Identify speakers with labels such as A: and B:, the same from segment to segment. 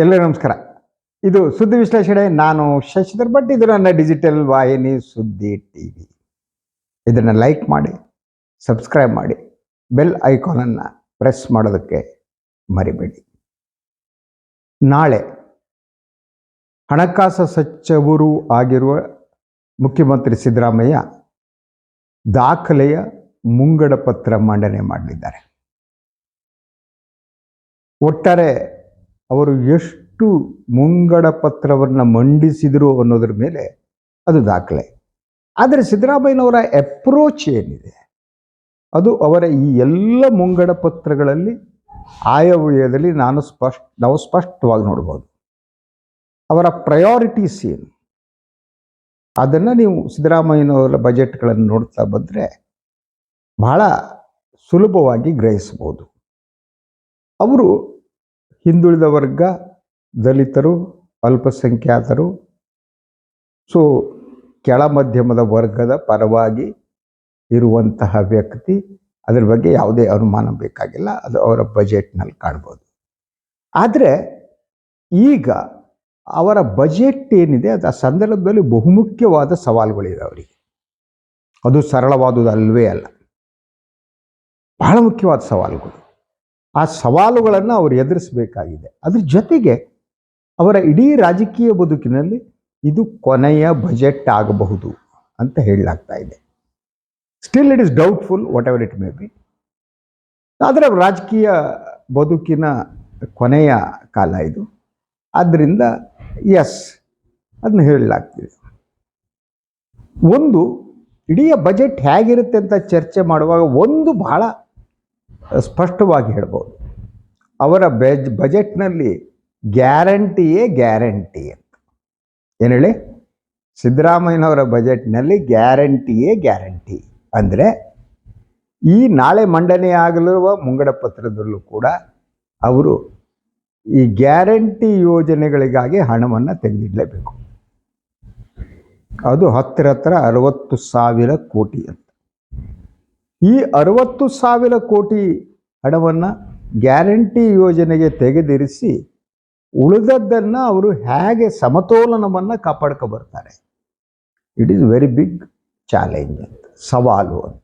A: ಎಲ್ಲ ನಮಸ್ಕಾರ. ಇದು ಸುದ್ದಿ ವಿಶ್ಲೇಷಣೆ. ನಾನು ಶಶಿಧರ್ ಭಟ್. ಇದು ನನ್ನ ಡಿಜಿಟಲ್ ವಾಹಿನಿ ಸುದ್ದಿ ಟಿ ವಿ ಇದನ್ನು ಲೈಕ್ ಮಾಡಿ ಸಬ್ಸ್ಕ್ರೈಬ್ ಮಾಡಿ ಬೆಲ್ ಐಕಾನನ್ನು ಪ್ರೆಸ್ ಮಾಡೋದಕ್ಕೆ ಮರಿಬೇಡಿ. ನಾಳೆ ಹಣಕಾಸು ಸಚಿವರು ಆಗಿರುವ ಮುಖ್ಯಮಂತ್ರಿ ಸಿದ್ದರಾಮಯ್ಯ ದಾಖಲೆಯ ಮುಂಗಡ ಪತ್ರ ಮಂಡನೆ ಮಾಡಲಿದ್ದಾರೆ. ಒಟ್ಟಾರೆ ಅವರು ಎಷ್ಟು ಮುಂಗಡ ಪತ್ರವನ್ನು ಮಂಡಿಸಿದರು ಅನ್ನೋದ್ರ ಮೇಲೆ ಅದು ದಾಖಲೆ. ಆದರೆ ಸಿದ್ದರಾಮಯ್ಯನವರ ಅಪ್ರೋಚ್ ಏನಿದೆ? ಅದು ಅವರ ಈ ಎಲ್ಲ ಮುಂಗಡ ಪತ್ರಗಳಲ್ಲಿ ಆಯವ್ಯಯದಲ್ಲಿ ನಾನು ಸ್ಪಷ್ಟ, ನಾವು ಸ್ಪಷ್ಟವಾಗಿ ನೋಡ್ಬೋದು. ಅವರ ಪ್ರಯಾರಿಟೀಸ್ ಏನು? ಅದನ್ನು ನೀವು ಸಿದ್ದರಾಮಯ್ಯನವರ ಬಜೆಟ್ಗಳನ್ನು ನೋಡ್ತಾ ಬಂದರೆ ಬಹಳ ಸುಲಭವಾಗಿ ಗ್ರಹಿಸ್ಬೋದು ಅವರು ಹಿಂದುಳಿದ ವರ್ಗ ದಲಿತರು, ಅಲ್ಪಸಂಖ್ಯಾತರು. ಸೊ ಕೆಳ ಮಧ್ಯಮದ ವರ್ಗದ ಪರವಾಗಿ ಇರುವಂತಹ ವ್ಯಕ್ತಿ ಅದರ ಬಗ್ಗೆ ಯಾವುದೇ ಅನುಮಾನ ಬೇಕಾಗಿಲ್ಲ. ಅದು ಅವರ ಬಜೆಟ್ನಲ್ಲಿ ಕಾಣ್ಬೋದು. ಆದರೆ ಈಗ ಅವರ ಬಜೆಟ್ ಏನಿದೆ, ಅದು ಆ ಸಂದರ್ಭದಲ್ಲಿ ಬಹುಮುಖ್ಯವಾದ ಸವಾಲುಗಳಿದೆ ಅವರಿಗೆ. ಅದು ಸರಳವಾದುದು ಅಲ್ವೇ ಅಲ್ಲ. ಬಹಳ ಮುಖ್ಯವಾದ ಸವಾಲುಗಳು. ಆ ಸವಾಲುಗಳನ್ನು ಅವರು ಎದುರಿಸಬೇಕಾಗಿದೆ. ಅದ್ರ ಜೊತೆಗೆ ಅವರ ಇಡೀ ರಾಜಕೀಯ ಬದುಕಿನಲ್ಲಿ ಇದು ಕೊನೆಯ ಬಜೆಟ್ ಆಗಬಹುದು ಅಂತ ಹೇಳಲಾಗ್ತಾ ಇದೆ. Still it is doubtful whatever it may be ಆದರೆ ರಾಜಕೀಯ ಬದುಕಿನ ಕೊನೆಯ ಕಾಲ ಇದು. ಆದ್ದರಿಂದ ಎಸ್ ಅದನ್ನ ಹೇಳಲಾಗ್ತಿದೆ. ಒಂದು, ಇಡೀ ಬಜೆಟ್ ಹೇಗಿರುತ್ತೆ ಅಂತ ಚರ್ಚೆ ಮಾಡುವಾಗ ಒಂದು ಬಹಳ ಸ್ಪಷ್ಟವಾಗಿ ಹೇಳ್ಬೋದು. ಅವರ ಬಜ್, ಬಜೆಟ್ನಲ್ಲಿ ಗ್ಯಾರಂಟಿಯೇ ಗ್ಯಾರಂಟಿ ಅಂತ. ಏನು ಹೇಳಿ ಸಿದ್ದರಾಮಯ್ಯನವರ ಬಜೆಟ್ನಲ್ಲಿ ಗ್ಯಾರಂಟಿಯೇ ಗ್ಯಾರಂಟಿ. ಅಂದರೆ ಈ ನಾಳೆ ಮಂಡನೆಯಾಗಲಿರುವ ಮುಂಗಡ ಪತ್ರದಲ್ಲೂ ಕೂಡ ಅವರು ಈ ಗ್ಯಾರಂಟಿ ಯೋಜನೆಗಳಿಗಾಗಿ ಹಣವನ್ನು ತೆಗೆದಿಡಲೇಬೇಕು. ಅದು ಹತ್ತಿರ ಹತ್ತಿರ ಅರವತ್ತು ಸಾವಿರ ಕೋಟಿ ಅಂತ. ಈ ಅರವತ್ತು ಸಾವಿರ ಕೋಟಿ ಹಣವನ್ನು ಗ್ಯಾರಂಟಿ ಯೋಜನೆಗೆ ತೆಗೆದಿರಿಸಿ ಉಳಿದದ್ದನ್ನು ಅವರು ಹೇಗೆ ಸಮತೋಲನವನ್ನು ಕಾಪಾಡ್ಕೊ ಬರ್ತಾರೆ. It is very big challenge ಅಂತ, ಸವಾಲು ಅಂತ.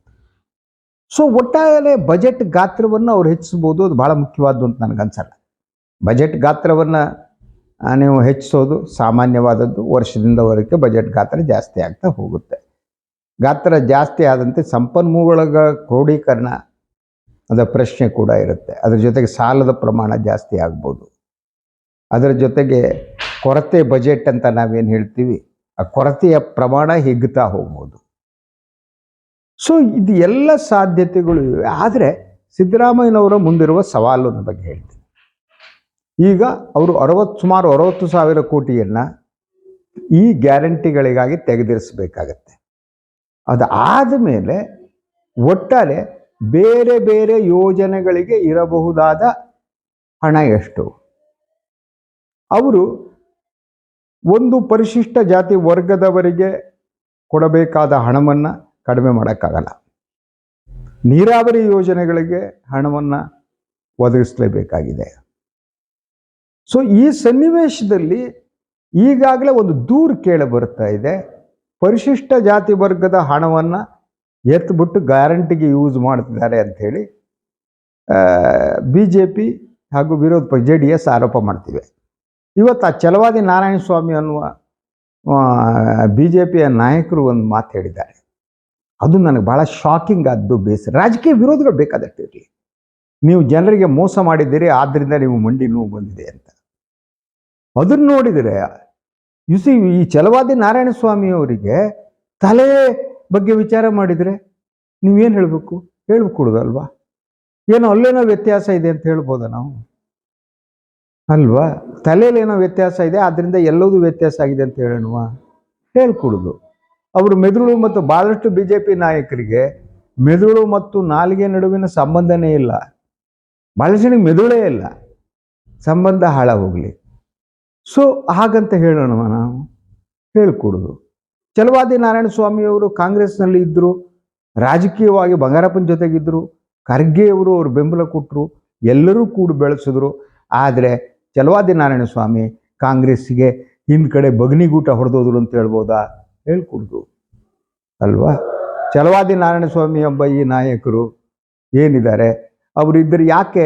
A: ಸೊ ಒಟ್ಟಾರೆ ಬಜೆಟ್ ಗಾತ್ರವನ್ನು ಅವ್ರು ಹೆಚ್ಚಿಸ್ಬೋದು, ಅದು ಭಾಳ ಮುಖ್ಯವಾದ್ದು ಅಂತ ನನಗನ್ಸಲ್ಲ ಬಜೆಟ್ ಗಾತ್ರವನ್ನು ನೀವು ಹೆಚ್ಚಿಸೋದು ಸಾಮಾನ್ಯವಾದದ್ದು, ವರ್ಷದಿಂದ ವರ್ಷಕ್ಕೆ ಬಜೆಟ್ ಗಾತ್ರ ಜಾಸ್ತಿ ಆಗ್ತಾ ಹೋಗುತ್ತೆ. ಗಾತ್ರ ಜಾಸ್ತಿ ಆದಂತೆ ಸಂಪನ್ಮೂಲಗಳ ಕ್ರೋಢೀಕರಣ ಅದರ ಪ್ರಶ್ನೆ ಕೂಡ ಇರುತ್ತೆ. ಅದರ ಜೊತೆಗೆ ಸಾಲದ ಪ್ರಮಾಣ ಜಾಸ್ತಿ ಆಗ್ಬೋದು. ಅದರ ಜೊತೆಗೆ ಕೊರತೆ ಬಜೆಟ್ ಅಂತ ನಾವೇನು ಹೇಳ್ತೀವಿ, ಆ ಕೊರತೆಯ ಪ್ರಮಾಣ ಹಿಗ್ತಾ ಹೋಗ್ಬೋದು. ಸೊ ಇದು ಎಲ್ಲ ಸಾಧ್ಯತೆಗಳು ಇವೆ. ಆದರೆ ಸಿದ್ದರಾಮಯ್ಯನವರ ಮುಂದಿರುವ ಸವಾಲಿನ ಬಗ್ಗೆ ಹೇಳ್ತೀನಿ. ಈಗ ಅವರು ಅರವತ್ತು ಸುಮಾರು ಅರವತ್ತು ಸಾವಿರ ಕೋಟಿಯನ್ನು ಈ ಗ್ಯಾರಂಟಿಗಳಿಗಾಗಿ ತೆಗೆದಿರಿಸಬೇಕಾಗತ್ತೆ. ಅದಾದ ಮೇಲೆ ಒಟ್ಟಾರೆ ಬೇರೆ ಬೇರೆ ಯೋಜನೆಗಳಿಗೆ ಇರಬಹುದಾದ ಹಣ ಎಷ್ಟು? ಅವರು ಒಂದು ಪರಿಶಿಷ್ಟ ಜಾತಿ ವರ್ಗದವರಿಗೆ ಕೊಡಬೇಕಾದ ಹಣವನ್ನು ಕಡಿಮೆ ಮಾಡೋಕ್ಕಾಗಲ್ಲ. ನೀರಾವರಿ ಯೋಜನೆಗಳಿಗೆ ಹಣವನ್ನು ಒದಗಿಸಲೇಬೇಕಾಗಿದೆ. ಸೊ ಈ ಸನ್ನಿವೇಶದಲ್ಲಿ ಈಗಾಗಲೇ ಒಂದು ದೂರು ಕೇಳಿ ಬರ್ತಾ ಇದೆ. ಪರಿಶಿಷ್ಟ ಜಾತಿ ವರ್ಗದ ಹಣವನ್ನು ಎತ್ಬಿಟ್ಟು ಗ್ಯಾರಂಟಿಗೆ ಯೂಸ್ ಮಾಡ್ತಿದ್ದಾರೆ ಅಂಥೇಳಿ ಬಿ ಜೆ ಪಿ ಹಾಗೂ ವಿರೋಧ ಪಕ್ಷ ಜೆ ಡಿ ಎಸ್ ಆರೋಪ ಮಾಡ್ತಿವೆ. ಇವತ್ತು ಆ ಚಲವಾದಿ ನಾರಾಯಣ ಸ್ವಾಮಿ ಅನ್ನುವ ಬಿ ಜೆ ಪಿಯ ನಾಯಕರು ಒಂದು ಮಾತು ಹೇಳಿದ್ದಾರೆ. ಅದು ನನಗೆ ಭಾಳ ಶಾಕಿಂಗ್ ಆದ್ದು ಬೇಸರ. ರಾಜಕೀಯ ವಿರೋಧಗಳು ಬೇಕಾದಷ್ಟು ಇರಲಿ. ನೀವು ಜನರಿಗೆ ಮೋಸ ಮಾಡಿದ್ದೀರಿ ಆದ್ದರಿಂದ ನೀವು ಮಂಡಿ ನೋವು ಬಂದಿದೆ ಅಂತ. ಅದನ್ನು ನೋಡಿದರೆ ಸಿ ಈ ಛಲವಾದಿ ನಾರಾಯಣ ಸ್ವಾಮಿ ಅವರಿಗೆ ತಲೆ ಬಗ್ಗೆ ವಿಚಾರ ಮಾಡಿದರೆ ನೀವೇನು ಹೇಳಬೇಕು? ಹೇಳ್ಕೊಡುದಲ್ವಾ ಏನೋ ಅಲ್ಲೇನೋ ವ್ಯತ್ಯಾಸ ಇದೆ ಅಂತ ಹೇಳ್ಬೋದ ನಾವು? ಅಲ್ವಾ? ತಲೆಯಲ್ಲಿ ಏನೋ ವ್ಯತ್ಯಾಸ ಇದೆ ಆದ್ದರಿಂದ ಎಲ್ಲದೂ ವ್ಯತ್ಯಾಸ ಆಗಿದೆ ಅಂತ ಹೇಳೋಣ ಹೇಳ್ಕೊಡುದು. ಅವರು ಮೆದುಳು ಮತ್ತು ಭಾಳಷ್ಟು ಬಿ ಜೆ ಪಿ ನಾಯಕರಿಗೆ ಮೆದುಳು ಮತ್ತು ನಾಲಿಗೆ ನಡುವಿನ ಸಂಬಂಧನೇ ಇಲ್ಲ. ಭಾಳಷ್ಟು ಮೆದುಳೇ ಇಲ್ಲ. ಸಂಬಂಧ ಹಾಳಾಗೋಗ್ಲಿ. ಸೊ ಹಾಗಂತ ಹೇಳೋಣ ನಾವು. ಹೇಳ್ಕೊಡೋದು. ಚಲವಾದಿ ನಾರಾಯಣ ಸ್ವಾಮಿಯವರು ಕಾಂಗ್ರೆಸ್ನಲ್ಲಿ ಇದ್ದರು ರಾಜಕೀಯವಾಗಿ ಬಂಗಾರಪ್ಪನ ಜೊತೆಗಿದ್ದರು ಖರ್ಗೆಯವರು ಅವರು ಬೆಂಬಲ ಕೊಟ್ಟರು ಎಲ್ಲರೂ ಕೂಡ ಬೆಳೆಸಿದ್ರು. ಆದರೆ ಚಲವಾದಿ ನಾರಾಯಣ ಸ್ವಾಮಿ ಕಾಂಗ್ರೆಸ್ಸಿಗೆ ಹಿಂದ್ಗಡೆ ಬಗ್ನಿಗೂಟ ಹೊಡೆದೋದ್ರು ಅಂತ ಹೇಳ್ಬೋದಾ? ಹೇಳ್ಕೊಡ್ದು. ಅಲ್ವಾ? ಚಲವಾದಿ ನಾರಾಯಣ ಸ್ವಾಮಿ ಎಂಬ ಈ ನಾಯಕರು ಏನಿದ್ದಾರೆ? ಅವರಿದ್ದರೆ ಯಾಕೆ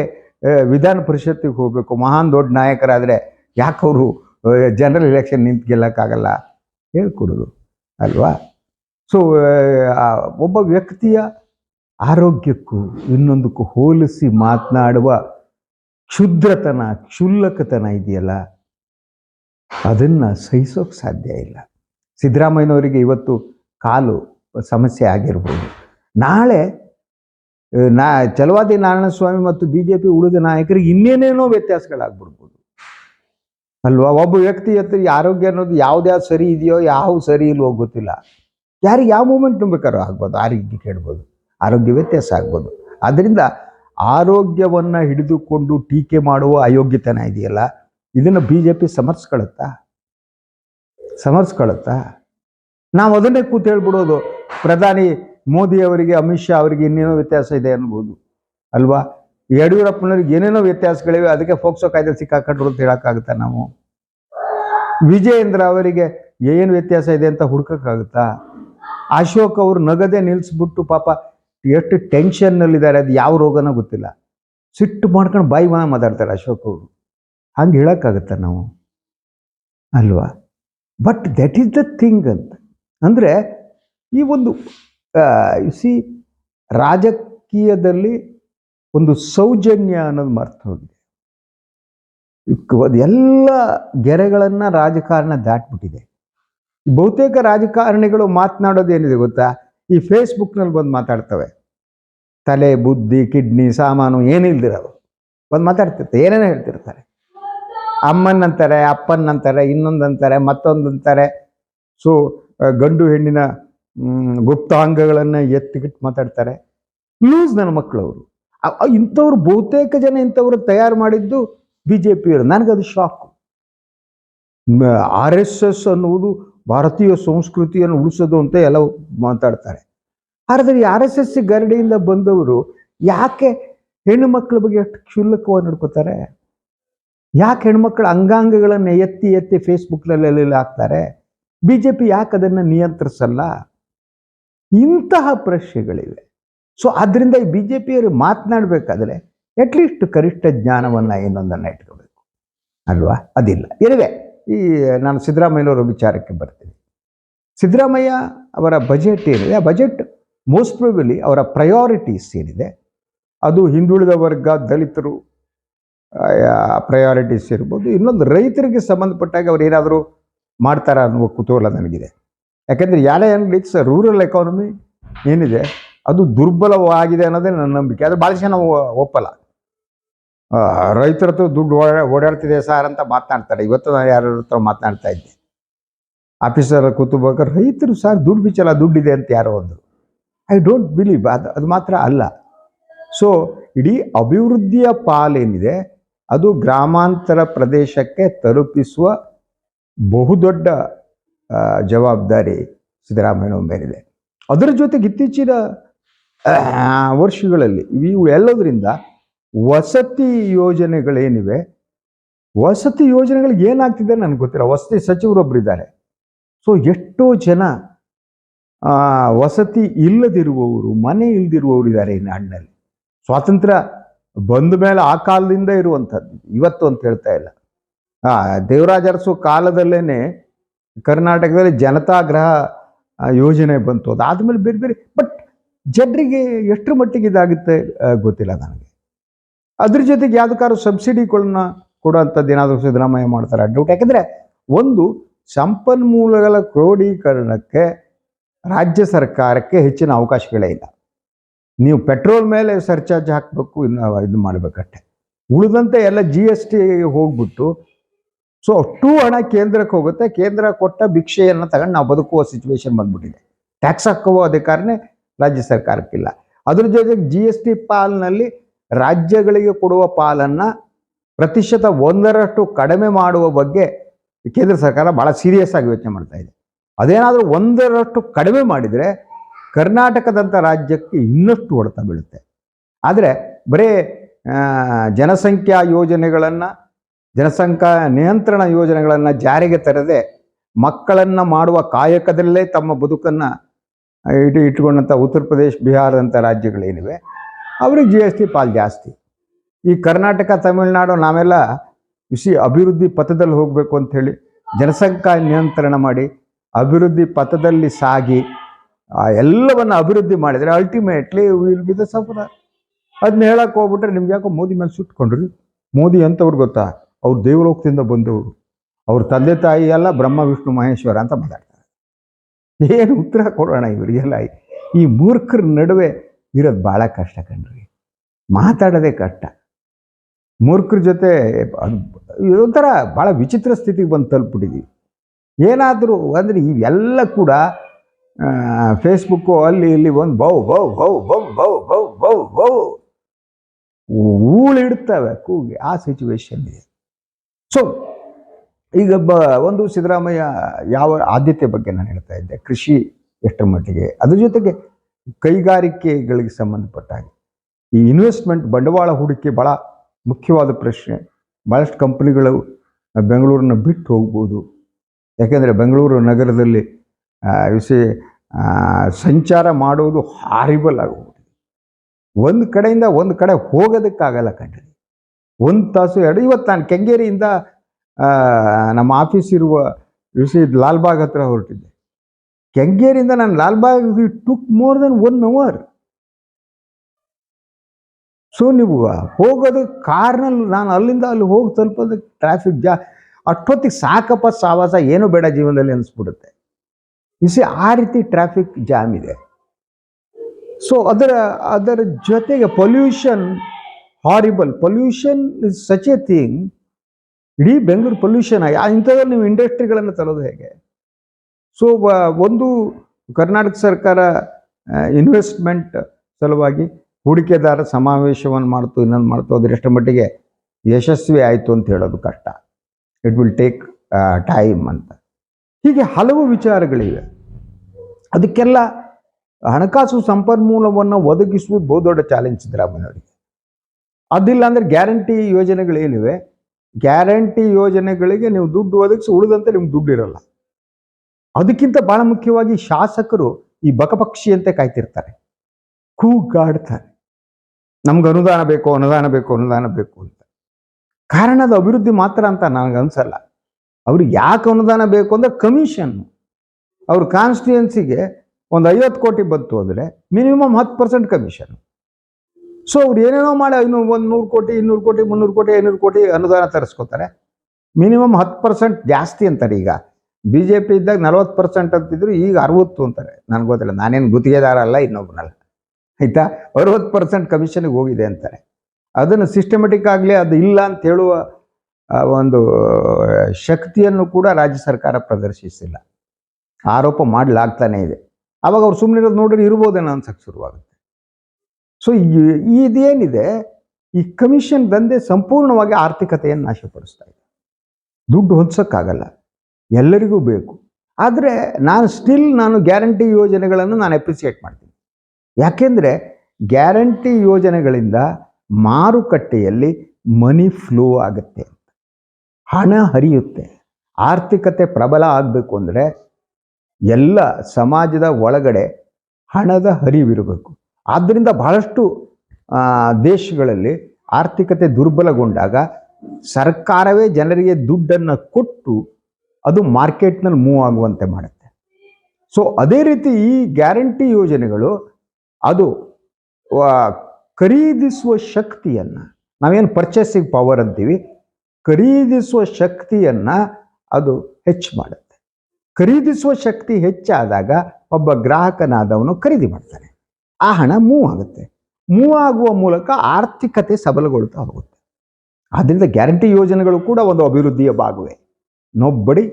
A: ವಿಧಾನ ಪರಿಷತ್ತಿಗೆ ಹೋಗಬೇಕು? ಮಹಾನ್ ದೊಡ್ಡ ನಾಯಕರಾದರೆ ಯಾಕೆ ಅವರು ಜನರಲ್ ಎಲೆಕ್ಷನ್ ನಿಂತು ಗೆಲ್ಲಕ್ಕಾಗಲ್ಲ? ಹೇಳ್ಕೊಡೋದು, ಅಲ್ವಾ? ಸೊ ಒಬ್ಬ ವ್ಯಕ್ತಿಯ ಆರೋಗ್ಯಕ್ಕೂ ಇನ್ನೊಂದಕ್ಕೂ ಹೋಲಿಸಿ ಮಾತನಾಡುವ ಕ್ಷುದ್ರತನ, ಕ್ಷುಲ್ಲಕತನ ಇದೆಯಲ್ಲ? ಅದನ್ನು ಸಹಿಸೋಕೆ ಸಾಧ್ಯ ಇಲ್ಲ. ಸಿದ್ದರಾಮಯ್ಯನವರಿಗೆ ಇವತ್ತು ಕಾಲು ಸಮಸ್ಯೆ ಆಗಿರ್ಬೋದು. ನಾಳೆ ನಾ, ಚಲವಾದಿ ನಾರಾಯಣಸ್ವಾಮಿ ಮತ್ತು ಬಿ ಜೆ ಪಿ ಉಳಿದ ನಾಯಕರಿಗೆ ಇನ್ನೇನೇನೋ ವ್ಯತ್ಯಾಸಗಳಾಗ್ಬಿಡ್ಬೋದು. ಅಲ್ವಾ? ಒಬ್ಬ ವ್ಯಕ್ತಿ ಹತ್ರ ಆರೋಗ್ಯ ಅನ್ನೋದು ಯಾವ್ದ್ಯಾವ್ದು ಸರಿ ಇದೆಯೋ ಯಾವ ಸರಿ ಇಲ್ವೋ ಗೊತ್ತಿಲ್ಲ. ಯಾರಿಗೆ ಯಾವ ಮೂಮೆಂಟ್ ನಂಬೇಕಾದ್ರೂ ಆಗ್ಬೋದು. ಆರೋಗ್ಯ ಕೇಳ್ಬೋದು ಆರೋಗ್ಯ ವ್ಯತ್ಯಾಸ ಆಗ್ಬೋದು. ಆದ್ದರಿಂದ ಆರೋಗ್ಯವನ್ನು ಹಿಡಿದುಕೊಂಡು ಟೀಕೆ ಮಾಡುವ ಅಯೋಗ್ಯತನ ಇದೆಯಲ್ಲ? ಇದನ್ನು ಬಿ ಜೆ ಪಿ ಸಮರ್ಸ್ಕೊಳ್ಳುತ್ತಾ ಸಮರ್ಸ್ಕೊಳ್ಳುತ್ತಾ ನಾವು ಅದನ್ನೇ ಕೂತು ಹೇಳ್ಬಿಡೋದು. ಪ್ರಧಾನಿ ಮೋದಿ ಅವರಿಗೆ, ಅಮಿತ್ ಶಾ ಅವರಿಗೆ ಇನ್ನೇನೋ ವ್ಯತ್ಯಾಸ ಇದೆ ಅನ್ಬೋದು. ಅಲ್ವಾ? ಯಡಿಯೂರಪ್ಪನವ್ರಿಗೆ ಏನೇನೋ ವ್ಯತ್ಯಾಸಗಳಿವೆ, ಅದಕ್ಕೆ ಫೋಕ್ಸೋ ಕಾಯ್ದೆ ಸಿಕ್ಕಾಕೊಂಡ್ರು ಅಂತ ಹೇಳೋಕ್ಕಾಗುತ್ತಾ ನಾವು? ವಿಜಯೇಂದ್ರ ಅವರಿಗೆ ಏನು ವ್ಯತ್ಯಾಸ ಇದೆ ಅಂತ ಹುಡ್ಕೋಕ್ಕಾಗುತ್ತಾ? ಅಶೋಕ್ ಅವರು ನಗದೆ ನಿಲ್ಲಿಸ್ಬಿಟ್ಟು ಪಾಪ ಎಷ್ಟು ಟೆನ್ಷನ್ನಲ್ಲಿದ್ದಾರೆ ಅದು ಯಾವ ರೋಗನೋ ಗೊತ್ತಿಲ್ಲ. ಸಿಟ್ಟು ಮಾಡ್ಕೊಂಡು ಬಾಯಿ ಮನ ಮಾತಾಡ್ತಾರೆ ಅಶೋಕ್ ಅವರು. ಹಂಗೆ ಹೇಳೋಕ್ಕಾಗತ್ತಾ ನಾವು? ಅಲ್ವಾ? But that is the thing ಅಂತ. ಅಂದರೆ ಈ ಒಂದು ಸಿ ರಾಜಕೀಯದಲ್ಲಿ ಒಂದು ಸೌಜನ್ಯ ಅನ್ನೋದು ಮರ್ತು ಹೋಗಿದೆ. ಎಲ್ಲ ಗೆರೆಗಳನ್ನು ರಾಜಕಾರಣ ದಾಟ್ಬಿಟ್ಟಿದೆ. ಬಹುತೇಕ ರಾಜಕಾರಣಿಗಳು ಮಾತನಾಡೋದೇನಿದೆ ಗೊತ್ತಾ? ಈ ಫೇಸ್ಬುಕ್ನಲ್ಲಿ ಬಂದು ಮಾತಾಡ್ತವೆ. ತಲೆ, ಬುದ್ಧಿ, ಕಿಡ್ನಿ, ಸಾಮಾನು ಏನಿಲ್ದಿರೋದು ಬಂದು ಮಾತಾಡ್ತಿರ್ತಾರೆ, ಏನೇನೋ ಹೇಳ್ತಿರ್ತಾರೆ. ಅಮ್ಮನ್ನಂತಾರೆ ಅಪ್ಪನ್ನಂತಾರೆ ಇನ್ನೊಂದಂತಾರೆ, ಮತ್ತೊಂದಂತಾರೆ. ಸೊ ಗಂಡು ಹೆಣ್ಣಿನ ಗುಪ್ತಾಂಗಗಳನ್ನ ಗುಪ್ತಾಂಗಗಳನ್ನು ಎತ್ತಿಗಿಟ್ಟು ಮಾತಾಡ್ತಾರೆ. ಲೂಸ್ ನನ್ನ ಮಕ್ಕಳವರು ಇಂಥವ್ರು ಬಹುತೇಕ ಜನ ಇಂಥವ್ರು ತಯಾರು ಮಾಡಿದ್ದು ಬಿ ಜೆ ಪಿಯವರು ನನಗದು ಶಾಕು ಆರ್ ಎಸ್ ಎಸ್ ಅನ್ನುವುದು ಭಾರತೀಯ ಸಂಸ್ಕೃತಿಯನ್ನು ಉಳಿಸೋದು ಅಂತ ಎಲ್ಲ ಮಾತಾಡ್ತಾರೆ. ಆದರೆ ಆರ್ ಎಸ್ ಎಸ್ ಗರಡಿಯಿಂದ ಬಂದವರು ಯಾಕೆ ಹೆಣ್ಣು ಮಕ್ಕಳ ಬಗ್ಗೆ ಅಷ್ಟು ಕ್ಷುಲ್ಲಕವಾಗಿ ನಡ್ಕೋತಾರೆ? ಯಾಕೆ ಹೆಣ್ಮಕ್ಳ ಅಂಗಾಂಗಗಳನ್ನು ಎತ್ತಿ ಎತ್ತಿ ಫೇಸ್ಬುಕ್ನಲ್ಲಿ ಹಾಕ್ತಾರೆ? ಬಿ ಜೆ ಪಿ ಯಾಕೆ ಅದನ್ನು ನಿಯಂತ್ರಿಸಲ್ಲ? ಇಂತಹ ಪ್ರಶ್ನೆಗಳಿವೆ. ಸೊ ಅದರಿಂದ ಈ ಬಿ ಜೆ ಪಿಯವರು ಮಾತನಾಡಬೇಕಾದ್ರೆ ಅಟ್ಲೀಸ್ಟ್ ಕನಿಷ್ಠ ಜ್ಞಾನವನ್ನು ಇನ್ನೊಂದನ್ನು ಇಟ್ಕೋಬೇಕು. ಅಲ್ವಾ? ಅದಿಲ್ಲ. ಇರುವೆ ಈ, ನಾನು ಸಿದ್ದರಾಮಯ್ಯನವರ ವಿಚಾರಕ್ಕೆ ಬರ್ತೀನಿ. ಸಿದ್ದರಾಮಯ್ಯ ಅವರ ಬಜೆಟ್ ಏನಿದೆ, ಆ ಬಜೆಟ್ ಮೋಸ್ಟ್ ಪ್ರೊಬಲಿ ಅವರ ಪ್ರಯಾರಿಟೀಸ್ ಏನಿದೆ, ಅದು ಹಿಂದುಳಿದ ವರ್ಗ, ದಲಿತರು ಪ್ರಯಾರಿಟೀಸ್ ಇರ್ಬೋದು. ಇನ್ನೊಂದು ರೈತರಿಗೆ ಸಂಬಂಧಪಟ್ಟಾಗ ಅವ್ರು ಏನಾದರೂ ಮಾಡ್ತಾರ ಅನ್ನುವ ಕುತೂಹಲ ನನಗಿದೆ. ಯಾಕೆಂದರೆ ಯಾರೇ ಅಂಗಡಿ ಇಟ್ಸ್ ರೂರಲ್ ಎಕಾನಮಿ ಏನಿದೆ ಅದು ದುರ್ಬಲವಾಗಿದೆ ಅನ್ನೋದೇ ನನ್ನ ನಂಬಿಕೆ. ಅದು ಭಾಳ ಜನ ಒಪ್ಪಲ್ಲ. ರೈತರತ್ರ ದುಡ್ಡು ಓಡಾ, ಓಡಾಡ್ತಿದೆ ಸರ್ ಅಂತ ಮಾತನಾಡ್ತಾರೆ. ಇವತ್ತು ನಾನು ಯಾರ ಹತ್ರ ಮಾತನಾಡ್ತಾ ಇದ್ದೆ. ಆಫೀಸರ್ ಕೂತ್ಬೇಕಾದ್ರೆ ರೈತರು ಸರ್ ದುಡ್ಡು ಬಿಚ್ಚಲ್ಲ, ದುಡ್ಡಿದೆ ಅಂತ ಯಾರೋ ಒಂದು ಐ ಡೋಂಟ್ ಬಿಲೀವ್. ಅದು ಅದು ಮಾತ್ರ ಅಲ್ಲ. ಸೊ, ಇಡೀ ಅಭಿವೃದ್ಧಿಯ ಪಾಲೇನಿದೆ, ಅದು ಗ್ರಾಮಾಂತರ ಪ್ರದೇಶಕ್ಕೆ ತಲುಪಿಸುವ ಬಹುದೊಡ್ಡ ಜವಾಬ್ದಾರಿ ಸಿದ್ದರಾಮಯ್ಯನ ಮೇಲಿದೆ ಅದರ ಜೊತೆಗೆ ಇತ್ತೀಚಿನ ವರ್ಷಗಳಲ್ಲಿ ಇವು ಎಲ್ಲದರಿಂದ ವಸತಿ ಯೋಜನೆಗಳೇನಿವೆ? ವಸತಿ ಯೋಜನೆಗಳಿಗೆ ಏನಾಗ್ತಿದೆ ನನಗೆ ಗೊತ್ತಿಲ್ಲ. ವಸತಿ ಸಚಿವರೊಬ್ಬರು ಇದ್ದಾರೆ ಸೊ, ಎಷ್ಟೋ ಜನ ವಸತಿ ಇಲ್ಲದಿರುವವರು, ಮನೆ ಇಲ್ಲದಿರುವವರು ಇದ್ದಾರೆ ಈ ನಾಡಿನಲ್ಲಿ. ಸ್ವಾತಂತ್ರ್ಯ ಬಂದ ಮೇಲೆ ಆ ಕಾಲದಿಂದ ಇರುವಂಥದ್ದು. ಇವತ್ತು ಅಂತ ಹೇಳ್ತಾ ಇಲ್ಲ. ದೇವರಾಜ ಅರಸು ಕಾಲದಲ್ಲೇ ಕರ್ನಾಟಕದಲ್ಲಿ ಜನತಾಗ್ರಹ ಯೋಜನೆ ಬಂತು. ಅದಾದಮೇಲೆ ಬೇರೆ ಬೇರೆ, ಬಟ್ ಜನರಿಗೆ ಎಷ್ಟರ ಮಟ್ಟಿಗೆ ಇದಾಗುತ್ತೆ ಗೊತ್ತಿಲ್ಲ ನನಗೆ. ಅದ್ರ ಜೊತೆಗೆ ಯಾವುದಕ್ಕಾದ್ರೂ ಸಬ್ಸಿಡಿಗಳನ್ನ ಕೊಡುವಂಥದ್ದು ಏನಾದರೂ ಸಿದ್ದರಾಮಯ್ಯ ಮಾಡ್ತಾರೆ ಡೌಟ್ ಯಾಕಂದರೆ ಒಂದು ಸಂಪನ್ಮೂಲಗಳ ಕ್ರೋಢೀಕರಣಕ್ಕೆ ರಾಜ್ಯ ಸರ್ಕಾರಕ್ಕೆ ಹೆಚ್ಚಿನ ಅವಕಾಶಗಳೇ ಇಲ್ಲ. ನೀವು ಪೆಟ್ರೋಲ್ ಮೇಲೆ ಸರ್ಚಾರ್ಜ್ ಹಾಕಬೇಕು, ಇನ್ನು ಇದು ಮಾಡಬೇಕಷ್ಟೆ. ಉಳಿದಂತೆ ಎಲ್ಲ ಜಿ ಎಸ್ ಟಿ ಹೋಗ್ಬಿಟ್ಟು, ಸೊ ಅಷ್ಟು ಹಣ ಕೇಂದ್ರಕ್ಕೆ ಹೋಗುತ್ತೆ, ಕೇಂದ್ರ ಕೊಟ್ಟ ಭಿಕ್ಷೆಯನ್ನು ತಗೊಂಡು ನಾವು ಬದುಕುವ ಸಿಚುವೇಶನ್ ಬಂದ್ಬಿಟ್ಟಿದೆ. ಟ್ಯಾಕ್ಸ್ ಹಾಕುವ ಅಧಿಕಾರನೇ ರಾಜ್ಯ ಸರ್ಕಾರಕ್ಕಿಲ್ಲ. ಅದ್ರ ಜೊತೆಗೆ ಜಿ ಎಸ್ ಟಿ ಪಾಲ್ನಲ್ಲಿ ರಾಜ್ಯಗಳಿಗೆ ಕೊಡುವ ಪಾಲನ್ನು ಪ್ರತಿಶತ ಒಂದರಷ್ಟು ಕಡಿಮೆ ಮಾಡುವ ಬಗ್ಗೆ ಕೇಂದ್ರ ಸರ್ಕಾರ ಭಾಳ ಸೀರಿಯಸ್ ಆಗಿ ಯೋಚನೆ ಮಾಡ್ತಾ ಇದೆ. ಅದೇನಾದರೂ ಒಂದರಷ್ಟು ಕಡಿಮೆ ಮಾಡಿದರೆ ಕರ್ನಾಟಕದಂಥ ರಾಜ್ಯಕ್ಕೆ ಇನ್ನಷ್ಟು ಹೊಡೆತ ಬೀಳುತ್ತೆ. ಆದರೆ ಬರೀ ಜನಸಂಖ್ಯಾ ಯೋಜನೆಗಳನ್ನು, ಜನಸಂಖ್ಯಾ ನಿಯಂತ್ರಣ ಯೋಜನೆಗಳನ್ನು ಜಾರಿಗೆ ತರದೆ ಮಕ್ಕಳನ್ನು ಮಾಡುವ ಕಾಯಕದಲ್ಲೇ ತಮ್ಮ ಬದುಕನ್ನು ಇಟ್ಟು ಇಟ್ಕೊಂಡಂಥ ಉತ್ತರ ಪ್ರದೇಶ, ಬಿಹಾರದಂಥ ರಾಜ್ಯಗಳೇನಿವೆ, ಅವ್ರಿಗೆ ಜಿ ಎಸ್ ಟಿ ಪಾಲ್ ಜಾಸ್ತಿ. ಈ ಕರ್ನಾಟಕ, ತಮಿಳುನಾಡು ನಾವೆಲ್ಲ ವಿಷಿ ಅಭಿವೃದ್ಧಿ ಪಥದಲ್ಲಿ ಹೋಗಬೇಕು ಅಂಥೇಳಿ ಜನಸಂಖ್ಯಾ ನಿಯಂತ್ರಣ ಮಾಡಿ ಅಭಿವೃದ್ಧಿ ಪಥದಲ್ಲಿ ಸಾಗಿ, ಆ ಎಲ್ಲವನ್ನು ಅಭಿವೃದ್ಧಿ ಮಾಡಿದರೆ ultimately will be the sufferer ಅದನ್ನ ಹೇಳಕ್ಕೆ ಹೋಗ್ಬಿಟ್ರೆ ನಿಮ್ಗೆ ಯಾಕೋ ಮೋದಿ ಮೇಲೆ ಸುಟ್ಕೊಂಡ್ರಿ? ಮೋದಿ ಅಂತವ್ರು ಗೊತ್ತಾ? ಅವ್ರು ದೇವಲೋಕದಿಂದ ಬಂದವರು. ಅವ್ರ ತಂದೆ ತಾಯಿ ಎಲ್ಲ ಬ್ರಹ್ಮ, ವಿಷ್ಣು, ಮಹೇಶ್ವರ ಅಂತ ಮಾತಾಡ್ತಾರೆ ಏನು ಉತ್ತರ ಕೊಡೋಣ ಇವರಿಗೆಲ್ಲ ಈ ಮೂರ್ಖರ ನಡುವೆ ಇರೋದು ಭಾಳ ಕಷ್ಟ ಕಣ್ರಿ. ಮಾತಾಡೋದೇ ಕಷ್ಟ. ಮೂರ್ಖರ ಜೊತೆ ಒಂಥರ ಭಾಳ ವಿಚಿತ್ರ ಸ್ಥಿತಿಗೆ ಬಂದು ತಲುಪಿಬಿಟ್ಟಿದ್ದೀವಿ ಏನಾದರೂ ಅಂದರೆ ಇವೆಲ್ಲ ಕೂಡ ಫೇಸ್ಬುಕ್ಕು ಅಲ್ಲಿ ಇಲ್ಲಿ ಒಂದು ಬೌ ಬೌ ಬೌ ಬೌ ಬೌ ಬೌ ಬೌ ಬೌ ಊಳಿಡ್ತವೆ, ಕೂಗಿ ಆ ಸಿಚುವೇಶನ್ ಇದೆ ಸೊ ಈಗ ಬ, ಒಂದು ಸಿದ್ದರಾಮಯ್ಯ ಯಾವ ಆದ್ಯತೆ ಬಗ್ಗೆ ನಾನು ಹೇಳ್ತಾ ಇದ್ದೆ, ಕೃಷಿ ಎಷ್ಟರ ಮಟ್ಟಿಗೆ, ಅದ್ರ ಜೊತೆಗೆ ಕೈಗಾರಿಕೆಗಳಿಗೆ ಸಂಬಂಧಪಟ್ಟ ಹಾಗೆ ಈ ಇನ್ವೆಸ್ಟ್ಮೆಂಟ್ ಬಂಡವಾಳ ಹೂಡಿಕೆ ಭಾಳ ಮುಖ್ಯವಾದ ಪ್ರಶ್ನೆ. ಭಾಳಷ್ಟು ಕಂಪ್ನಿಗಳು ಬೆಂಗಳೂರನ್ನ ಬಿಟ್ಟು ಹೋಗ್ಬೋದು. ಯಾಕೆಂದರೆ ಬೆಂಗಳೂರು ನಗರದಲ್ಲಿ ವಿಷಯ ಸಂಚಾರ ಮಾಡೋದು ಹಾರಿಬಲ್ ಆಗೋಗ್ಬಿಟ್ಟಿದೆ. ಒಂದು ಕಡೆಯಿಂದ ಒಂದು ಕಡೆ ಹೋಗೋದಕ್ಕಾಗಲ್ಲ ಕಂಡ್ರಿ ಒಂದು ತಾಸು ಎರಡು, ಇವತ್ತು ನಾನು ಕೆಂಗೇರಿಯಿಂದ ನಮ್ಮ ಆಫೀಸ್ ಇರುವ ವಿಷಯ ಲಾಲ್ಬಾಗ್ ಹತ್ರ ಹೊರಟಿದ್ದೆ. ಕೆಂಗೇರಿಂದ ನಾನು Lalbagh took more than one hour so ನೀವು ಹೋಗೋದು ಕಾರ್ನಲ್ಲಿ, ನಾನು ಅಲ್ಲಿಂದ ಅಲ್ಲಿ ಹೋಗಿ ತಲುಪೋದಕ್ಕೆ ಟ್ರಾಫಿಕ್ ಜಾ, ಅಷ್ಟೊತ್ತಿಗೆ ಸಾಕಪ್ಪ ಸಾವಾಸ, ಏನು ಬೇಡ ಜೀವನದಲ್ಲಿ ಅನಿಸ್ಬಿಡುತ್ತೆ. ಇಸಿ ಆ ರೀತಿ ಟ್ರಾಫಿಕ್ ಜಾಮ್ ಇದೆ. ಸೊ ಅದರ ಅದರ ಜೊತೆಗೆ pollution horrible pollution is such a thing ಇಡೀ ಬೆಂಗಳೂರು ಪೊಲ್ಯೂಷನ್ ಆಗಿ ಇಂಥದ್ರಲ್ಲಿ ನೀವು ಇಂಡಸ್ಟ್ರಿಗಳನ್ನು ತರೋದು ಹೇಗೆ? ಸೊ ಒಂದು ಕರ್ನಾಟಕ ಸರ್ಕಾರ ಇನ್ವೆಸ್ಟ್ಮೆಂಟ್ ಸಲುವಾಗಿ ಹೂಡಿಕೆದಾರ ಸಮಾವೇಶವನ್ನು ಮಾಡ್ತು, ಇನ್ನೊಂದು ಮಾಡ್ತು, ಅದ್ರ ಎಷ್ಟರ ಮಟ್ಟಿಗೆ ಯಶಸ್ವಿ ಆಯಿತು ಅಂತ ಹೇಳೋದು ಕಷ್ಟ. ಇಟ್ ವಿಲ್ ಟೇಕ್ ಟೈಮ್ ಅಂತ. ಹೀಗೆ ಹಲವು ವಿಚಾರಗಳಿವೆ. ಅದಕ್ಕೆಲ್ಲ ಹಣಕಾಸು ಸಂಪನ್ಮೂಲವನ್ನು ಒದಗಿಸುವುದು ಬಹುದೊಡ್ಡ ಚಾಲೆಂಜ್ ಸಿದ್ದರಾಮಯ್ಯವರಿಗೆ ಅದಿಲ್ಲ ಅಂದರೆ ಗ್ಯಾರಂಟಿ ಯೋಜನೆಗಳೇನಿವೆ ಗ್ಯಾರಂಟಿ ಯೋಜನೆಗಳಿಗೆ ನೀವು ದುಡ್ಡು ಒದಗಿಸಿ ಉಳಿದಂತೆ ನಿಮ್ಗೆ ದುಡ್ಡು ಇರಲ್ಲ. ಅದಕ್ಕಿಂತ ಬಹಳ ಮುಖ್ಯವಾಗಿ ಶಾಸಕರು ಈ ಬಕಪಕ್ಷಿಯಂತೆ ಕಾಯ್ತಿರ್ತಾರೆ. ಕೂಗಾಡ್ತಾರೆ. ನಮ್ಗೆ ಅನುದಾನ ಬೇಕು ಅನುದಾನ ಬೇಕು ಅನುದಾನ ಬೇಕು ಅಂತ. ಕಾರಣದ ಅಭಿವೃದ್ಧಿ ಮಾತ್ರ ಅಂತ ನನಗೆ ಅನ್ಸಲ್ಲ. ಅವ್ರಿಗೆ ಯಾಕೆ ಅನುದಾನ ಬೇಕು ಅಂದ್ರೆ ಕಮಿಷನ್. ಅವ್ರ ಕಾನ್ಸ್ಟಿಟ್ಯೂನ್ಸಿಗೆ ಒಂದು ಐವತ್ತು ಕೋಟಿ ಬಂತು ಅಂದರೆ ಮಿನಿಮಮ್ ಹತ್ತು ಪರ್ಸೆಂಟ್ ಕಮಿಷನ್. ಸೊ ಅವ್ರು ಏನೇನೋ ಮಾಡಿ ಇನ್ನು ಒಂದು ನೂರು ಕೋಟಿ, ಇನ್ನೂರು ಕೋಟಿ, ಮುನ್ನೂರು ಕೋಟಿ, ಐನೂರು ಕೋಟಿ ಅನುದಾನ ತರಿಸ್ಕೋತಾರೆ. ಮಿನಿಮಮ್ ಹತ್ತು ಪರ್ಸೆಂಟ್ ಜಾಸ್ತಿ ಅಂತಾರೆ ಈಗ. ಬಿ ಜೆ ಪಿ ಇದ್ದಾಗ ನಲ್ವತ್ತು ಪರ್ಸೆಂಟ್ ಅಂತಿದ್ರು, ಈಗ ಅರವತ್ತು ಅಂತಾರೆ. ನನಗೆ ಗೊತ್ತಿಲ್ಲ, ನಾನೇನು ಗುತ್ತಿಗೆದಾರ ಅಲ್ಲ ಇನ್ನೊಬ್ಬನಲ್ಲ ಆಯಿತಾ? ಅರವತ್ತು ಪರ್ಸೆಂಟ್ ಕಮಿಷನ್ಗೆ ಹೋಗಿದೆ ಅಂತಾರೆ. ಅದನ್ನು ಸಿಸ್ಟಮೆಟಿಕ್ ಆಗಲಿ ಅದು ಇಲ್ಲ ಅಂತ ಹೇಳುವ ಒಂದು ಶಕ್ತಿಯನ್ನು ಕೂಡ ರಾಜ್ಯ ಸರ್ಕಾರ ಪ್ರದರ್ಶಿಸಿಲ್ಲ. ಆರೋಪ ಮಾಡಲಾಗ್ತಾನೆ ಇದೆ. ಅವಾಗ ಅವ್ರು ಸುಮ್ಮನಿರೋದು ನೋಡಿದ್ರೆ ಇರ್ಬೋದೇನೋ ಅನ್ಸಕ್ಕೆ ಶುರುವಾಗುತ್ತೆ. ಸೊ ಇದೇನಿದೆ, ಈ ಕಮಿಷನ್ ದಂಧೆ ಸಂಪೂರ್ಣವಾಗಿ ಆರ್ಥಿಕತೆಯನ್ನು ನಾಶಪಡಿಸ್ತಾ ಇದೆ. ದುಡ್ಡು ಹೊಂದ್ಸೋಕ್ಕಾಗಲ್ಲ. ಎಲ್ಲರಿಗೂ ಬೇಕು. ಆದರೆ ನಾನು ಸ್ಟಿಲ್ ನಾನು ಗ್ಯಾರಂಟಿ ಯೋಜನೆಗಳನ್ನು ನಾನು ಅಪ್ರಿಸಿಯೇಟ್ ಮಾಡ್ತೀನಿ. ಯಾಕೆಂದರೆ ಗ್ಯಾರಂಟಿ ಯೋಜನೆಗಳಿಂದ ಮಾರುಕಟ್ಟೆಯಲ್ಲಿ ಮನಿ ಫ್ಲೋ ಆಗುತ್ತೆ ಹಣ ಹರಿಯುತ್ತೆ. ಆರ್ಥಿಕತೆ ಪ್ರಬಲ ಆಗಬೇಕು ಅಂದರೆ ಎಲ್ಲ ಸಮಾಜದ ಒಳಗಡೆ ಹಣದ ಹರಿವಿರಬೇಕು. ಆದ್ದರಿಂದ ಬಹಳಷ್ಟು ದೇಶಗಳಲ್ಲಿ ಆರ್ಥಿಕತೆ ದುರ್ಬಲಗೊಂಡಾಗ ಸರ್ಕಾರವೇ ಜನರಿಗೆ ದುಡ್ಡನ್ನು ಕೊಟ್ಟು ಅದು ಮಾರ್ಕೆಟ್ನಲ್ಲಿ ಮೂವ್ ಆಗುವಂತೆ ಮಾಡುತ್ತೆ. ಸೊ ಅದೇ ರೀತಿ ಈ ಗ್ಯಾರಂಟಿ ಯೋಜನೆಗಳು ಅದು ಖರೀದಿಸುವ ಶಕ್ತಿಯನ್ನು, ನಾವೇನು ಪರ್ಚೇಸಿಂಗ್ ಪವರ್ ಅಂತೀವಿ, ಖರೀದಿಸುವ ಶಕ್ತಿಯನ್ನು ಅದು ಹೆಚ್ಚು ಮಾಡುತ್ತೆ. ಖರೀದಿಸುವ ಶಕ್ತಿ ಹೆಚ್ಚಾದಾಗ ಒಬ್ಬ ಗ್ರಾಹಕನಾದವನು ಖರೀದಿ ಮಾಡ್ತಾನೆ. ಆ ಹಣ ಮೂವ್ ಆಗುತ್ತೆ. ಮೂವ್ ಆಗುವ ಮೂಲಕ ಆರ್ಥಿಕತೆ ಸಬಲಗೊಳ್ತಾ ಹೋಗುತ್ತೆ. ಆದ್ದರಿಂದ ಗ್ಯಾರಂಟಿ ಯೋಜನೆಗಳು ಕೂಡ ಒಂದು ಅಭಿವೃದ್ಧಿಯ ಭಾಗವೇ. ನೊಬ್ಬಡಿ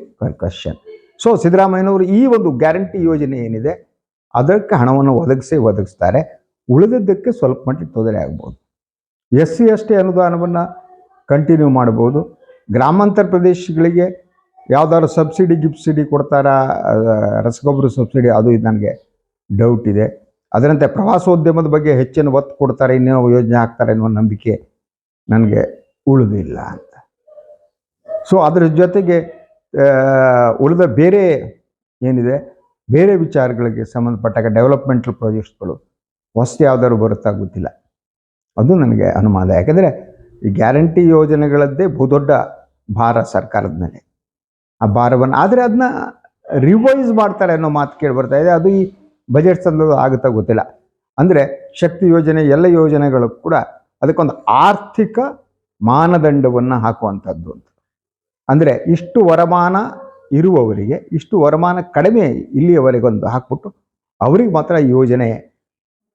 A: ಕ್ವಶನ್ ಸೊ ಸಿದ್ದರಾಮಯ್ಯನವರು ಈ ಒಂದು ಗ್ಯಾರಂಟಿ ಯೋಜನೆ ಏನಿದೆ, ಅದಕ್ಕೆ ಹಣವನ್ನು ಒದಗಿಸಿ ಒದಗಿಸ್ತಾರೆ. ಉಳಿದದ್ದಕ್ಕೆ ಸ್ವಲ್ಪ ಮಟ್ಟಿಗೆ ತೊಂದರೆ ಆಗ್ಬೋದು. ಎಸ್ ಸಿ, ಎಸ್ ಟಿ ಅನುದಾನವನ್ನು ಕಂಟಿನ್ಯೂ ಮಾಡ್ಬೋದು. ಗ್ರಾಮಾಂತರ ಪ್ರದೇಶಗಳಿಗೆ ಯಾವ್ದಾದ್ರು ಸಬ್ಸಿಡಿ, ಗಿಬ್ಸಿಡಿ ಕೊಡ್ತಾರಾ ರಸಗೊಬ್ಬರ ಸಬ್ಸಿಡಿ, ಅದು ಇದು ನನಗೆ ಡೌಟ್ ಇದೆ. ಅದರಂತೆ ಪ್ರವಾಸೋದ್ಯಮದ ಬಗ್ಗೆ ಹೆಚ್ಚಿನ ಒತ್ತು ಕೊಡ್ತಾರೆ, ಇನ್ನೇನೋ ಯೋಜನೆ ಹಾಕ್ತಾರೆ ಅನ್ನೋ ನಂಬಿಕೆ ನನಗೆ ಉಳಿದಿಲ್ಲ ಅಂತ. ಸೊ ಅದರ ಜೊತೆಗೆ ಉಳಿದ ಬೇರೆ ಏನಿದೆ, ಬೇರೆ ವಿಚಾರಗಳಿಗೆ ಸಂಬಂಧಪಟ್ಟಾಗ ಡೆವಲಪ್ಮೆಂಟಲ್ ಪ್ರಾಜೆಕ್ಟ್ಸ್ಗಳು ಹೊಸ್ತು ಯಾವ್ದಾದ್ರು ಬರುತ್ತಾ ಗೊತ್ತಿಲ್ಲ. ಅದು ನನಗೆ ಅನುಮಾನ. ಯಾಕೆಂದರೆ ಈ ಗ್ಯಾರಂಟಿ ಯೋಜನೆಗಳದ್ದೇ ಬಹುದೊಡ್ಡ ಭಾರ ಸರ್ಕಾರದ ಮೇಲೆ. ಆ ಭಾರವನ್ನು, ಆದರೆ ಅದನ್ನ ರಿವೈಸ್ ಮಾಡ್ತಾರೆ ಅನ್ನೋ ಮಾತು ಕೇಳಿ ಬರ್ತಾ ಇದೆ. ಅದು ಈ ಬಜೆಟ್ ಸಂದರ್ಭ ಆಗುತ್ತಾ ಗೊತ್ತಿಲ್ಲ. ಅಂದರೆ ಶಕ್ತಿ ಯೋಜನೆ, ಎಲ್ಲ ಯೋಜನೆಗಳು ಕೂಡ ಅದಕ್ಕೊಂದು ಆರ್ಥಿಕ ಮಾನದಂಡವನ್ನು ಹಾಕುವಂಥದ್ದು ಅಂತ. ಅಂದರೆ ಇಷ್ಟು ವರಮಾನ ಇರುವವರಿಗೆ, ಇಷ್ಟು ವರಮಾನ ಕಡಿಮೆ ಇಲ್ಲಿಯವರೆಗೊಂದು ಹಾಕ್ಬಿಟ್ಟು ಅವರಿಗೆ ಮಾತ್ರ ಯೋಜನೆ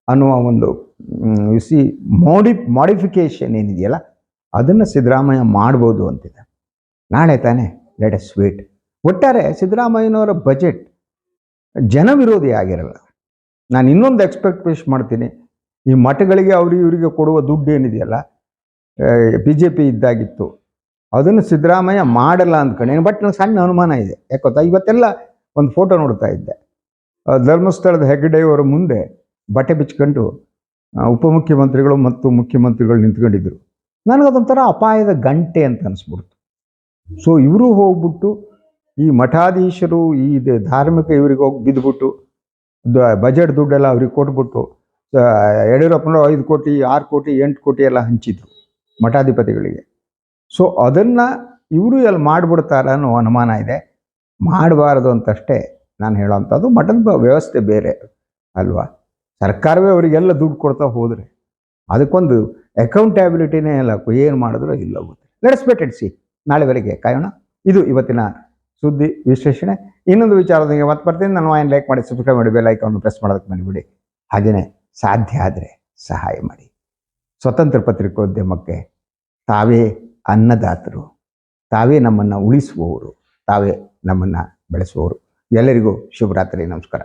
A: ಅನ್ನುವ ಒಂದು ಸಿ ಮೋಡಿ ಮಾಡಿಫಿಕೇಶನ್ ಏನಿದೆಯಲ್ಲ, ಅದನ್ನು ಸಿದ್ದರಾಮಯ್ಯ ಮಾಡ್ಬೋದು ಅಂತಿದೆ. ನಾಳೆ ತಾನೇ ಲೆಟ್ ಎಸ್ ವೇಟ್ ಒಟ್ಟಾರೆ ಸಿದ್ದರಾಮಯ್ಯನವರ ಬಜೆಟ್ ಜನವಿರೋಧಿ ಆಗಿರಲ್ಲ. ನಾನು ಇನ್ನೊಂದು ಎಕ್ಸ್ಪೆಕ್ಟೇಷನ್ ಮಾಡ್ತೀನಿ. ಈ ಮಠಗಳಿಗೆ ಅವ್ರಿಗೆ ಇವರಿಗೆ ಕೊಡುವ ದುಡ್ಡು ಏನಿದೆಯಲ್ಲ ಬಿ ಜೆ ಪಿ ಇದ್ದಾಗಿತ್ತು. ಅದನ್ನು ಸಿದ್ದರಾಮಯ್ಯ ಮಾಡಲ್ಲ ಅಂದ್ಕೊಂಡೇನು ಬಟ್ ನನಗೆ ಸಣ್ಣ ಅನುಮಾನ ಇದೆ. ಯಾಕೊತ್ತಾ ಇವತ್ತೆಲ್ಲ ಒಂದು ಫೋಟೋ ನೋಡ್ತಾ ಇದ್ದೆ. ಧರ್ಮಸ್ಥಳದ ಹೆಗ್ಗಡೆಯವರ ಮುಂದೆ ಬಟ್ಟೆ ಬಿಚ್ಕೊಂಡು ಉಪಮುಖ್ಯಮಂತ್ರಿಗಳು ಮತ್ತು ಮುಖ್ಯಮಂತ್ರಿಗಳು ನಿಂತ್ಕೊಂಡಿದ್ರು. ನನಗದೊಂಥರ ಅಪಾಯದ ಗಂಟೆ ಅಂತ ಅನಿಸ್ಬಿಡ್ತು. ಸೊ ಇವರು ಹೋಗ್ಬಿಟ್ಟು ಈ ಮಠಾಧೀಶರು ಈ ಧಾರ್ಮಿಕ ಇವರಿಗೆ ಹೋಗಿ ಬಿದ್ದುಬಿಟ್ಟು ಬಜೆಟ್ ದುಡ್ಡೆಲ್ಲ ಅವ್ರಿಗೆ ಕೊಟ್ಬಿಟ್ಟು ಯಡಿಯೂರಪ್ಪನವರು ಐದು ಕೋಟಿ, ಆರು ಕೋಟಿ, ಎಂಟು ಕೋಟಿ ಎಲ್ಲ ಹಂಚಿದ್ರು ಮಠಾಧಿಪತಿಗಳಿಗೆ. ಸೊ ಅದನ್ನು ಇವರು ಎಲ್ಲಿ ಮಾಡಿಬಿಡ್ತಾರ ಅನ್ನೋ ಅನುಮಾನ ಇದೆ. ಮಾಡಬಾರ್ದು ಅಂತಷ್ಟೇ ನಾನು ಹೇಳೋವಂಥದ್ದು ಮಠದ ವ್ಯವಸ್ಥೆ ಬೇರೆ ಅಲ್ವಾ? ಸರ್ಕಾರವೇ ಅವರಿಗೆಲ್ಲ ದುಡ್ಡು ಕೊಡ್ತಾ ಹೋದರೆ ಅದಕ್ಕೊಂದು ಅಕೌಂಟಬಿಲಿಟಿನೇ ಇಲ್ಲ ಏನು ಮಾಡಿದ್ರು ಇಲ್ಲ ಹೋಗುತ್ತೆ. ನಡೆಸ್ಬೇಟೆಡ್ ಸಿ ನಾಳೆವರೆಗೆ ಕಾಯೋಣ. ಇದು ಇವತ್ತಿನ ಸುದ್ದಿ ವಿಶ್ಲೇಷಣೆ. ಇನ್ನೊಂದು ವಿಚಾರದೊಂದಿಗೆ ಮತ್ತೆ ಬರ್ತೀನಿ. ನಾನು ಆಯ್ನ್ ಲೈಕ್ ಮಾಡಿ ಸಬ್ಸ್ಕ್ರೈಬ್ ಮಾಡಿ ಬೆಲ್ ಐಕಾನ್ ಪ್ರೆಸ್ ಮಾಡೋದಕ್ಕೆ ಬಂದುಬಿಡಿ ಹಾಗೆಯೇ ಸಾಧ್ಯ ಆದರೆ ಸಹಾಯ ಮಾಡಿ. ಸ್ವತಂತ್ರ ಪತ್ರಿಕೋದ್ಯಮಕ್ಕೆ ತಾವೇ ಅನ್ನದಾತರು. ತಾವೇ ನಮ್ಮನ್ನು ಉಳಿಸುವವರು. ತಾವೇ ನಮ್ಮನ್ನು ಬೆಳೆಸುವವರು. ಎಲ್ಲರಿಗೂ ಶುಭರಾತ್ರಿ. ನಮಸ್ಕಾರ.